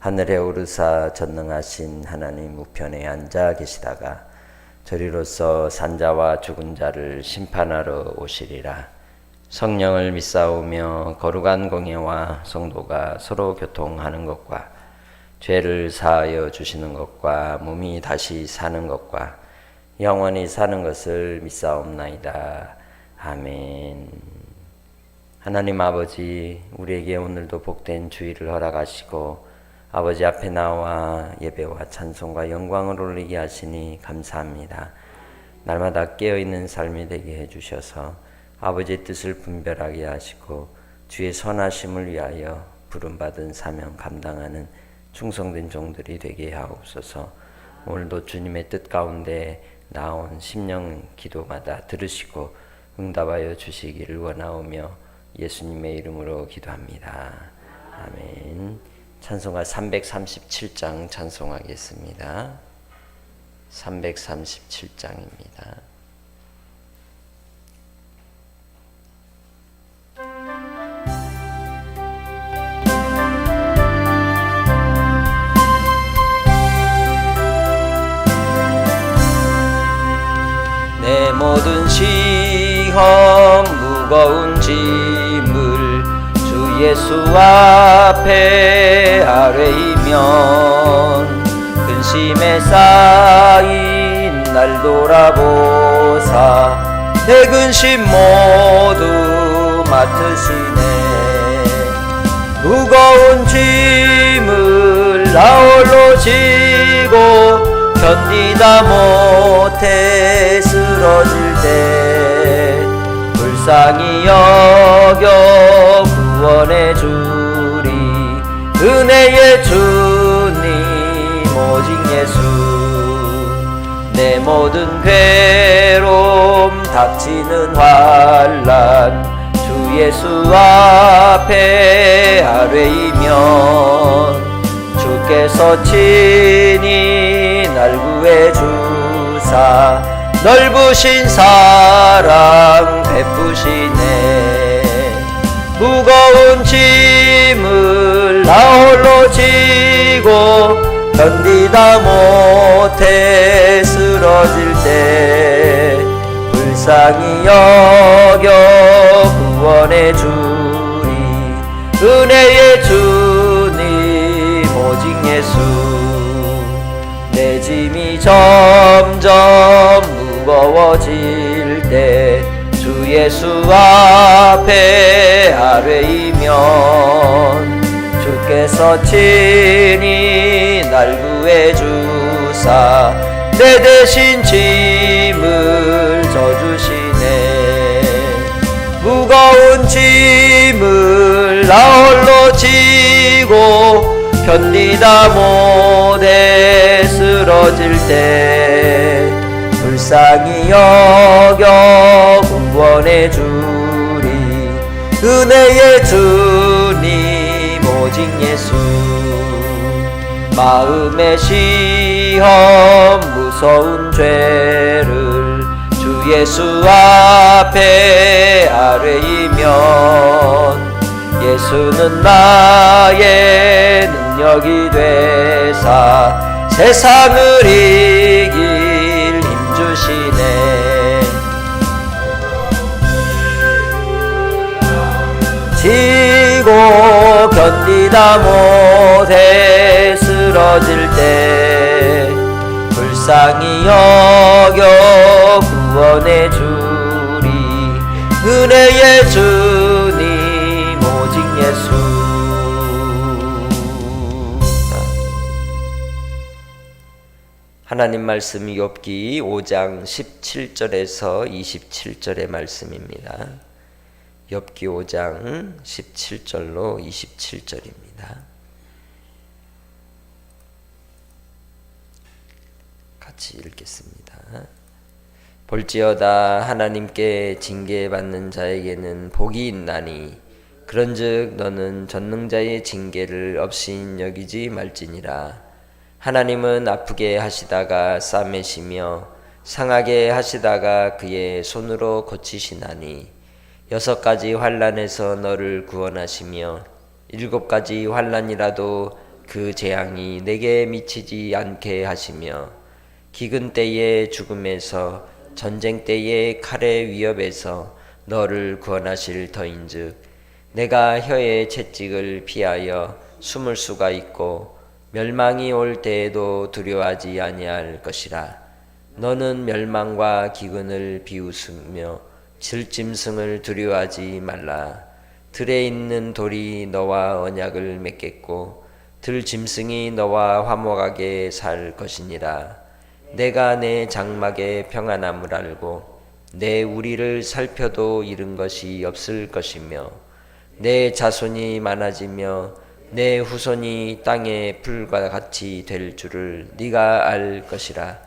하늘에 오르사 전능하신 하나님 우편에 앉아 계시다가 저리로서 산자와 죽은 자를 심판하러 오시리라. 성령을 믿사오며 거룩한 공예와 성도가 서로 교통하는 것과 죄를 사하여 주시는 것과 몸이 다시 사는 것과 영원히 사는 것을 믿사옵나이다. 아멘. 하나님 아버지, 우리에게 오늘도 복된 주의를 허락하시고 아버지 앞에 나와 예배와 찬송과 영광을 올리게 하시니 감사합니다. 날마다 깨어있는 삶이 되게 해주셔서 아버지의 뜻을 분별하게 하시고 주의 선하심을 위하여 부름받은 사명 감당하는 충성된 종들이 되게 하옵소서 오늘도 주님의 뜻 가운데 나온 심령 기도마다 들으시고 응답하여 주시기를 원하오며 예수님의 이름으로 기도합니다. 아멘. 찬송가 337장 찬송하겠습니다. 337장입니다. 내 모든 시험 무거운 주 예수 앞에 아뢰이면 근심에 쌓인 날 돌아보사 내 근심 모두 맡으시네. 무거운 짐을 나 홀로 지고 견디다 못해 쓰러질 때 불쌍히 여겨 구원해 주리 은혜의 주님 오직 예수. 내 모든 괴로움 닥치는 환란 주 예수 앞에 아뢰이면 주께서 친히 날 구해 주사 넓으신 사랑 베푸시네 무거운 짐을 나 홀로 지고 견디다 못해 쓰러질 때 불쌍히 여겨 구원해 주리 은혜의 주님 오직 예수. 내 짐이 점점 무거워질 때주 예수 앞에 아뢰이면 주께서 친히 날 구해 주사 내 대신 짐을 져주시네. 무거운 짐을 나 홀로 지고 견디다 못해 쓰러질 때 불쌍히 여겨 구원해 주리 은혜의 주님 오직 예수. 마음의 시험 무서운 죄를 주 예수 앞에 아뢰이면 예수는 나의 능력이 되사 세상을 이길 지고 견디다 못해 쓰러질 때 불쌍히 여겨 구원해 주리 은혜의 주님 오직 예수 하나님 말씀 욥기 5장 17절에서 27절의 말씀입니다. 엽기 5장 17절로 27절입니다. 같이 읽겠습니다. 볼지어다 하나님께 징계받는 자에게는 복이 있나니 그런즉 너는 전능자의 징계를 없인 여기지 말지니라 하나님은 아프게 하시다가 싸매시며 상하게 하시다가 그의 손으로 고치시나니 여섯 가지 환란에서 너를 구원하시며 일곱 가지 환란이라도 그 재앙이 내게 미치지 않게 하시며 기근 때의 죽음에서 전쟁 때의 칼의 위협에서 너를 구원하실 터인즉 내가 혀의 채찍을 피하여 숨을 수가 있고 멸망이 올 때에도 두려워하지 아니할 것이라. 너는 멸망과 기근을 비웃으며 질짐승을 두려워하지 말라. 들에 있는 돌이 너와 언약을 맺겠고 들짐승이 너와 화목하게 살 것이니라. 내가 내 장막의 평안함을 알고 내 우리를 살펴도 잃은 것이 없을 것이며 내 자손이 많아지며 내 후손이 땅의 풀과 같이 될 줄을 네가 알 것이라.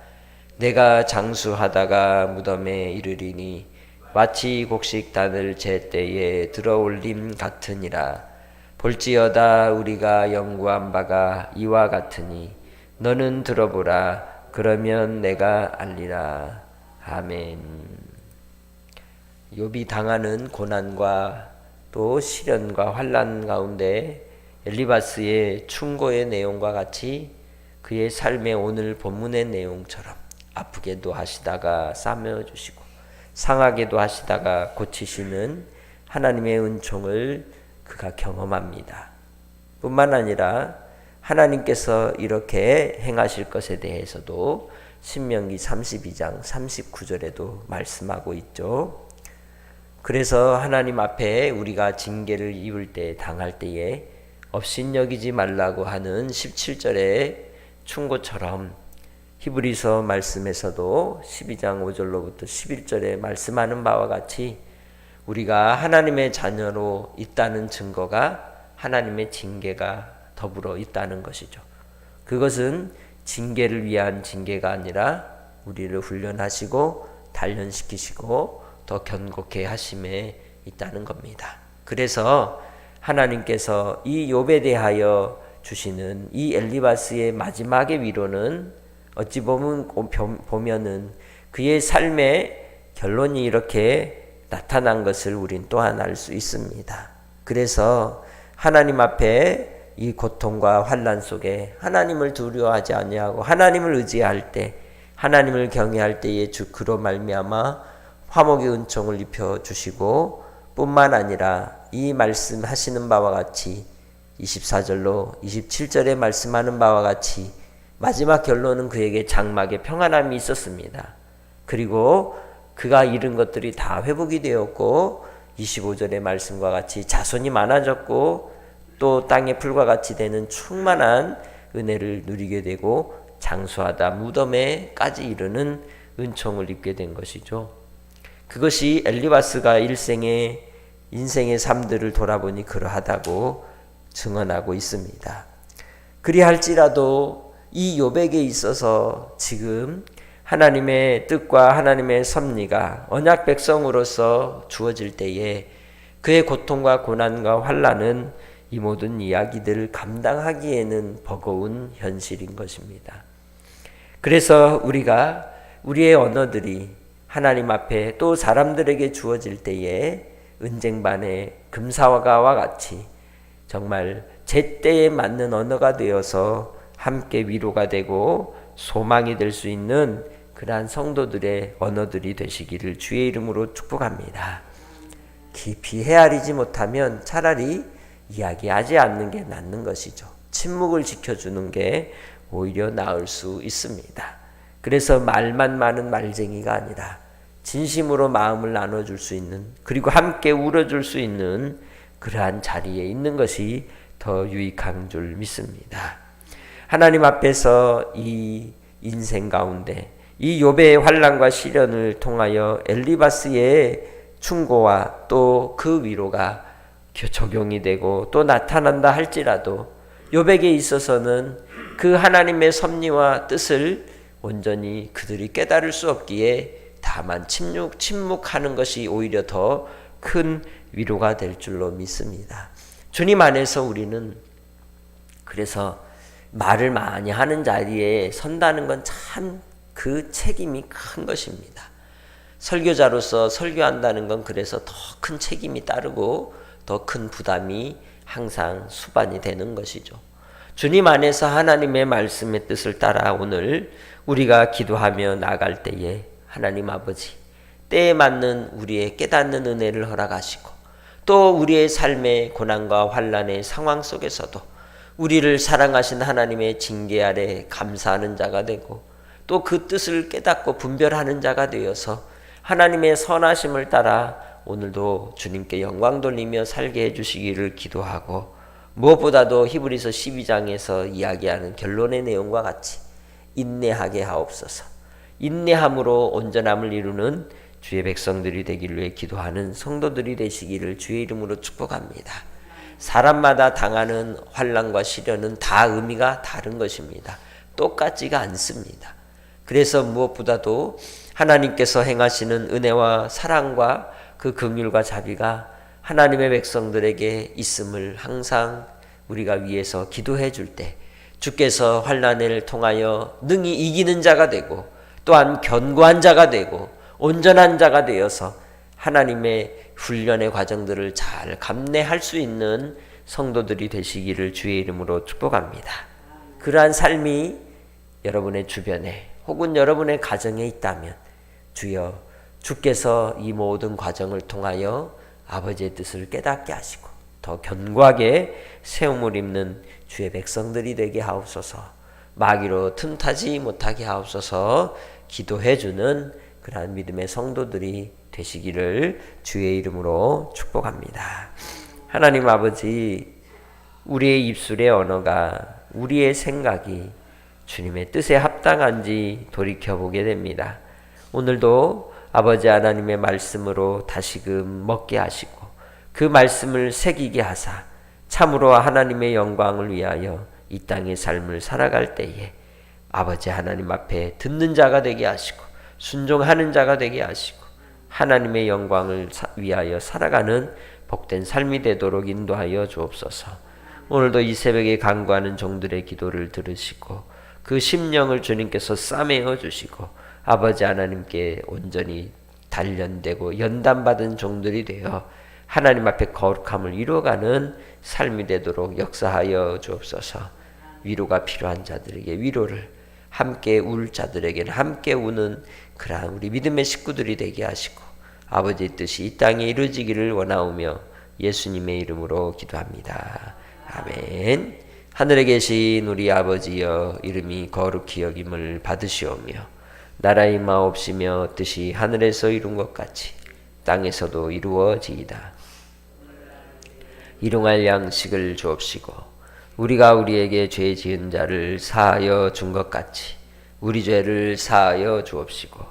내가 장수하다가 무덤에 이르리니 마치 곡식 단을 제 때에 들어올림 같으니라. 볼지어다 우리가 연구한 바가 이와 같으니 너는 들어보라. 그러면 내가 알리라. 아멘. 욥이 당하는 고난과 또 시련과 환란 가운데 엘리바스의 충고의 내용과 같이 그의 삶의 오늘 본문의 내용처럼 아프게도 하시다가 싸매어 주시고 상하게도 하시다가 고치시는 하나님의 은총을 그가 경험합니다. 뿐만 아니라 하나님께서 이렇게 행하실 것에 대해서도 신명기 32장 39절에도 말씀하고 있죠. 그래서 하나님 앞에 우리가 징계를 입을 때 당할 때에 업신여기지 말라고 하는 17절의 충고처럼 히브리서 말씀에서도 12장 5절로부터 11절에 말씀하는 바와 같이 우리가 하나님의 자녀로 있다는 증거가 하나님의 징계가 더불어 있다는 것이죠. 그것은 징계를 위한 징계가 아니라 우리를 훈련하시고 단련시키시고 더 견고케 하심에 있다는 겁니다. 그래서 하나님께서 이 욥에 대하여 주시는 이 엘리바스의 마지막의 위로는 어찌 보면 보면은 그의 삶의 결론이 이렇게 나타난 것을 우린 또한 알 수 있습니다. 그래서 하나님 앞에 이 고통과 환란 속에 하나님을 두려워하지 아니하고 하나님을 의지할 때 하나님을 경외할 때에 주 그로 말미암아 화목의 은총을 입혀 주시고 뿐만 아니라 이 말씀하시는 바와 같이 24절로 27절에 말씀하는 바와 같이 마지막 결론은 그에게 장막에 평안함이 있었습니다. 그리고 그가 잃은 것들이 다 회복이 되었고 25절의 말씀과 같이 자손이 많아졌고 또 땅의 풀과 같이 되는 충만한 은혜를 누리게 되고 장수하다 무덤에까지 이르는 은총을 입게 된 것이죠. 그것이 엘리바스가 일생의 인생의 삶들을 돌아보니 그러하다고 증언하고 있습니다. 그리할지라도 이 요백에 있어서 지금 하나님의 뜻과 하나님의 섭리가 언약 백성으로서 주어질 때에 그의 고통과 고난과 환란은 이 모든 이야기들을 감당하기에는 버거운 현실인 것입니다. 그래서 우리가 우리의 언어들이 하나님 앞에 또 사람들에게 주어질 때에 은쟁반의 금사와가와 같이 정말 제때에 맞는 언어가 되어서 함께 위로가 되고 소망이 될 수 있는 그러한 성도들의 언어들이 되시기를 주의 이름으로 축복합니다. 깊이 헤아리지 못하면 차라리 이야기하지 않는 게 낫는 것이죠. 침묵을 지켜주는 게 오히려 나을 수 있습니다. 그래서 말만 많은 말쟁이가 아니라 진심으로 마음을 나눠줄 수 있는 그리고 함께 울어줄 수 있는 그러한 자리에 있는 것이 더 유익한 줄 믿습니다. 하나님 앞에서 이 인생 가운데 이 욥의 환란과 시련을 통하여 엘리바스의 충고와 또 그 위로가 적용이 되고 또 나타난다 할지라도 욥에게 있어서는 그 하나님의 섭리와 뜻을 온전히 그들이 깨달을 수 없기에 다만 침묵, 침묵하는 것이 오히려 더 큰 위로가 될 줄로 믿습니다. 주님 안에서 우리는 그래서 말을 많이 하는 자리에 선다는 건 참 그 책임이 큰 것입니다. 설교자로서 설교한다는 건 그래서 더 큰 책임이 따르고 더 큰 부담이 항상 수반이 되는 것이죠. 주님 안에서 하나님의 말씀의 뜻을 따라 오늘 우리가 기도하며 나갈 때에 하나님 아버지 때에 맞는 우리의 깨닫는 은혜를 허락하시고 또 우리의 삶의 고난과 환란의 상황 속에서도 우리를 사랑하신 하나님의 징계 아래 감사하는 자가 되고 또 그 뜻을 깨닫고 분별하는 자가 되어서 하나님의 선하심을 따라 오늘도 주님께 영광 돌리며 살게 해주시기를 기도하고 무엇보다도 히브리서 12장에서 이야기하는 결론의 내용과 같이 인내하게 하옵소서. 인내함으로 온전함을 이루는 주의 백성들이 되기를 위해 기도하는 성도들이 되시기를 주의 이름으로 축복합니다. 사람마다 당하는 환란과 시련은 다 의미가 다른 것입니다. 똑같지가 않습니다. 그래서 무엇보다도 하나님께서 행하시는 은혜와 사랑과 그 긍휼과 자비가 하나님의 백성들에게 있음을 항상 우리가 위해서 기도해 줄 때 주께서 환난을 통하여 능히 이기는 자가 되고 또한 견고한 자가 되고 온전한 자가 되어서 하나님의 훈련의 과정들을 잘 감내할 수 있는 성도들이 되시기를 주의 이름으로 축복합니다. 그러한 삶이 여러분의 주변에 혹은 여러분의 가정에 있다면 주여 주께서 이 모든 과정을 통하여 아버지의 뜻을 깨닫게 하시고 더 견고하게 세움을 입는 주의 백성들이 되게 하옵소서 마귀로 틈타지 못하게 하옵소서 기도해 주는 그러한 믿음의 성도들이 되시기를 주의 이름으로 축복합니다. 하나님 아버지 우리의 입술의 언어가 우리의 생각이 주님의 뜻에 합당한지 돌이켜보게 됩니다. 오늘도 아버지 하나님의 말씀으로 다시금 먹게 하시고 그 말씀을 새기게 하사 참으로 하나님의 영광을 위하여 이 땅의 삶을 살아갈 때에 아버지 하나님 앞에 듣는 자가 되게 하시고 순종하는 자가 되게 하시고 하나님의 영광을 위하여 살아가는 복된 삶이 되도록 인도하여 주옵소서. 오늘도 이 새벽에 간구하는 종들의 기도를 들으시고 그 심령을 주님께서 싸매어 주시고 아버지 하나님께 온전히 단련되고 연단받은 종들이 되어 하나님 앞에 거룩함을 이루어가는 삶이 되도록 역사하여 주옵소서. 위로가 필요한 자들에게 위로를 함께 울 자들에게는 함께 우는 그러한 우리 믿음의 식구들이 되게 하시고 아버지의 뜻이 이 땅에 이루어지기를 원하오며 예수님의 이름으로 기도합니다. 아멘. 하늘에 계신 우리 아버지여 이름이 거룩히 여김을 받으시오며 나라의 마옵시며 뜻이 하늘에서 이룬 것 같이 땅에서도 이루어지이다. 일용할 양식을 주옵시고 우리가 우리에게 죄 지은 자를 사하여 준 것 같이 우리 죄를 사하여 주옵시고